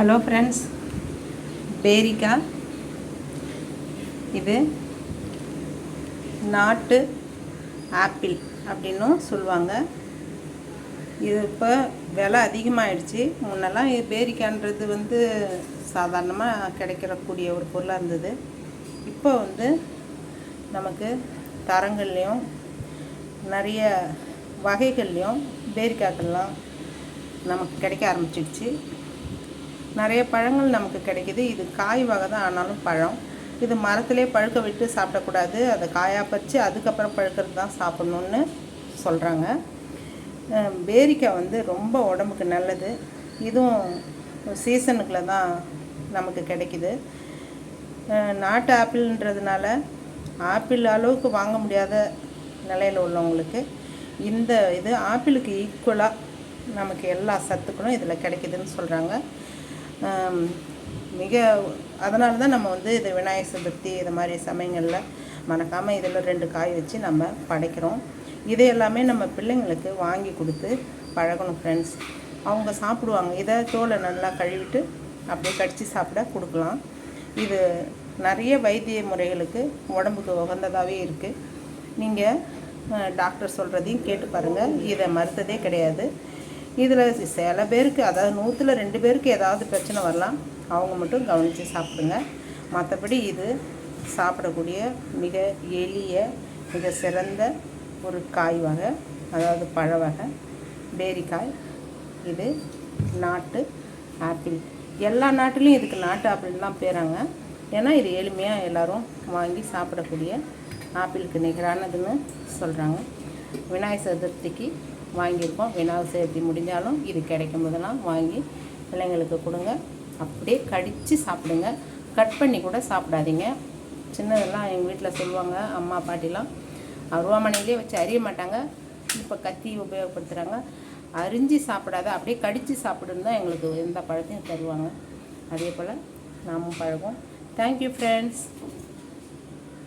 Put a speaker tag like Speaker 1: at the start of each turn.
Speaker 1: Hello friends பேரிக்கா இது நாட்டு apple அப்படின்னும் சொல்லுவாங்க. இது இப்போ விலை அதிகமாகிடுச்சு முன்னெல்லாம் இது பேரிக்கான்றது வந்து சாதாரணமாக கிடைக்கிறக்கூடிய ஒரு பொருளாக இருந்தது. இப்போ வந்து நமக்கு தரங்கள்லேயும் நிறைய வகைகள்லேயும் பேரிக்காக்கள்லாம் நமக்கு கிடைக்க ஆரம்பிச்சிடுச்சு. நிறைய பழங்கள் நமக்கு கிடைக்குது. இது காய் வகை தான் ஆனாலும் பழம். இது மரத்திலே பழுக்க விட்டு சாப்பிடக்கூடாது. அதை காயாக பறித்து அதுக்கப்புறம் பழுக்கிறது தான் சாப்பிட்ணுன்னு சொல்கிறாங்க பேரிக்காய் வந்து ரொம்ப உடம்புக்கு நல்லது. இதுவும் சீசனுக்குள்ள தான் நமக்கு கிடைக்குது. நாட்டு ஆப்பிள்ன்றதுனால ஆப்பிள் அளவுக்கு வாங்க முடியாத நிலையில் உள்ளவங்களுக்கு இந்த இது ஆப்பிளுக்கு ஈக்குவலாக நமக்கு எல்லா சத்துக்களும் இதில் கிடைக்குதுன்னு சொல்கிறாங்க மிக அதனால தான் நம்ம வந்து இது விநாயகர் சதுர்த்தி இது மாதிரி சமயங்களில் மறக்காமல் இதில் ரெண்டு காய் வச்சு நம்ம படைக்கிறோம். இது எல்லாமே நம்ம பிள்ளைங்களுக்கு வாங்கி கொடுத்து பழகணும் ஃப்ரெண்ட்ஸ் அவங்க சாப்பிடுவாங்க. இதை தோலை நல்லா கழுவிட்டு அப்படியே கடித்து சாப்பிட கொடுக்கலாம். இது நிறைய வைத்திய முறைகளுக்கு உடம்புக்கு உகந்ததாகவே இருக்குது நீங்கள் டாக்டர் சொல்கிறதையும் கேட்டு பாருங்கள் இதை மறுத்ததே கிடையாது. இதில் சில பேருக்கு அதாவது நூற்றில் ரெண்டு பேருக்கு ஏதாவது பிரச்சனை வரலாம் அவங்க மட்டும் கவனித்து சாப்பிடுங்க. மற்றபடி இது சாப்பிடக்கூடிய மிக எளிய மிக சிறந்த ஒரு காய் வகை அதாவது பழ வகை பேரிக்காய். இது நாட்டு ஆப்பிள். எல்லா நாட்டிலையும் இதுக்கு நாட்டு ஆப்பிள் தான் பேராங்க. ஏன்னா இது எளிமையாக எல்லாரும் வாங்கி சாப்பிடக்கூடிய ஆப்பிளுக்கு நிகரானதுன்னு சொல்கிறாங்க விநாயகர் சதுர்த்திக்கு வாங்கியிருக்கோம். விநாயகர் சேர்த்தி முடிஞ்சாலும் இது கிடைக்கும் போதெல்லாம் வாங்கி பிள்ளைங்களுக்கு கொடுங்க. அப்படியே கடித்து சாப்பிடுங்க. கட் பண்ணி கூட சாப்பிடாதீங்க. சின்னதெல்லாம் எங்கள் வீட்டில் சொல்லுவாங்க அம்மா பாட்டிலாம். அருவாமனையிலே வச்சு அறிய மாட்டாங்க. இப்போ கத்தி உபயோகப்படுத்துகிறாங்க அரிஞ்சு சாப்பிடாத அப்படியே கடித்து சாப்பிடுன்னு தான் எங்களுக்கு எந்த பழத்தையும் தருவாங்க. அதே போல் நாமும் பழகும் தேங்க்யூ ஃப்ரெண்ட்ஸ்